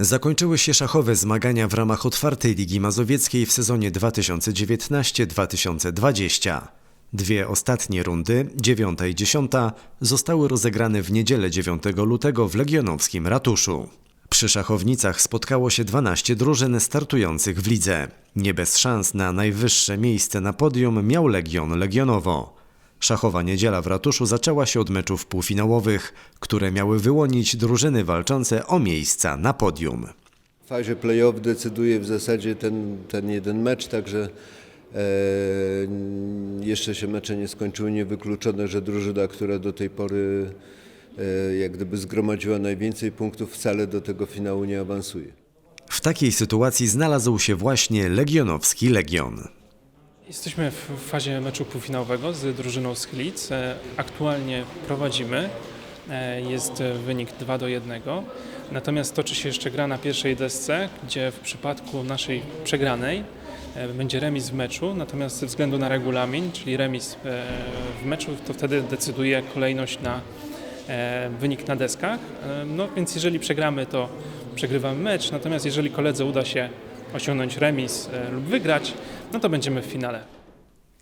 Zakończyły się szachowe zmagania w ramach otwartej Ligi Mazowieckiej w sezonie 2019-2020. Dwie ostatnie rundy, dziewiąta i dziesiąta, zostały rozegrane w niedzielę 9 lutego w Legionowskim Ratuszu. Przy szachownicach spotkało się 12 drużyn startujących w lidze. Nie bez szans na najwyższe miejsce na podium miał Legion Legionowo. Szachowa niedziela w ratuszu zaczęła się od meczów półfinałowych, które miały wyłonić drużyny walczące o miejsca na podium. W fazie play-off decyduje w zasadzie ten, ten jeden mecz, także e, jeszcze się mecze nie skończyły. Niewykluczone, że drużyna, która do tej pory e, jak gdyby zgromadziła najwięcej punktów, wcale do tego finału nie awansuje. W takiej sytuacji znalazł się właśnie legionowski Legion. Jesteśmy w fazie meczu półfinałowego z drużyną z Gliwic. E, Aktualnie prowadzimy. E, Jest wynik 2 do 1. Natomiast toczy się jeszcze gra na pierwszej desce, gdzie w przypadku naszej przegranej e, będzie remis w meczu, natomiast ze względu na regulamin, czyli remis w meczu, to wtedy decyduje kolejność na wynik na deskach. No więc jeżeli przegramy, to przegrywamy mecz, natomiast jeżeli koledze uda się osiągnąć remis e, lub wygrać, no to będziemy w finale.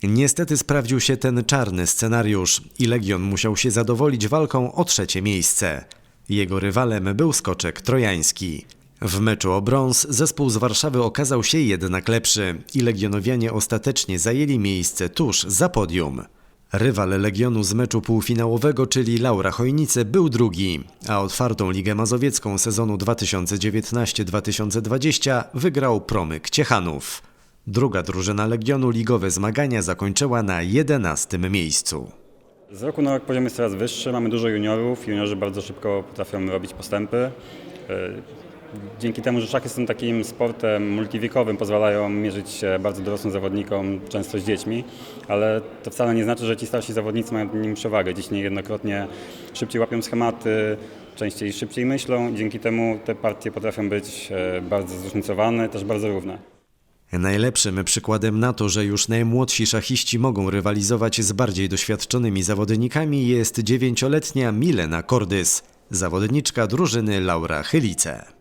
Niestety sprawdził się ten czarny scenariusz i Legion musiał się zadowolić walką o trzecie miejsce. Jego rywalem był skoczek trojański. W meczu o brąz zespół z Warszawy okazał się jednak lepszy i legionowianie ostatecznie zajęli miejsce tuż za podium. Rywal Legionu z meczu półfinałowego, czyli Laura Chojnice, był drugi, a otwartą Ligę Mazowiecką sezonu 2019-2020 wygrał Promyk Ciechanów. Druga drużyna Legionu ligowe zmagania zakończyła na 11 miejscu. Z roku na rok poziom jest coraz wyższy, mamy dużo juniorów, juniorzy bardzo szybko potrafią robić postępy. Dzięki temu, że szachy są takim sportem multiwiekowym, pozwalają mierzyć się bardzo dorosłym zawodnikom, często z dziećmi, ale to wcale nie znaczy, że ci starsi zawodnicy mają nim przewagę. Dzieci niejednokrotnie szybciej łapią schematy, częściej szybciej myślą i dzięki temu te partie potrafią być e, bardzo zróżnicowane, też bardzo równe. Najlepszym przykładem na to, że już najmłodsi szachiści mogą rywalizować z bardziej doświadczonymi zawodnikami jest dziewięcioletnia Milena Kordys, zawodniczka drużyny Laura Chylice.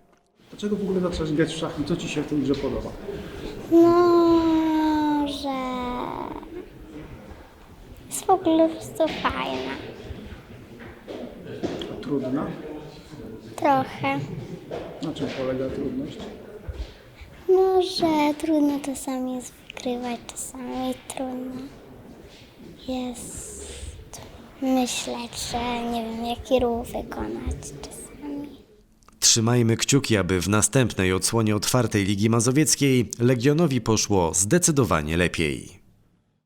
Dlaczego w ogóle zacząłeś grać w szachy? Co Ci się w tej grze podoba? No, że jest w ogóle prostu fajna. Trudna? Trochę. Na czym polega trudność? No, że trudno czasami jest wygrywać, czasami trudno jest myśleć, że nie wiem, jaki ruch wykonać czasami. Trzymajmy kciuki, aby w następnej odsłonie otwartej Ligi Mazowieckiej Legionowi poszło zdecydowanie lepiej.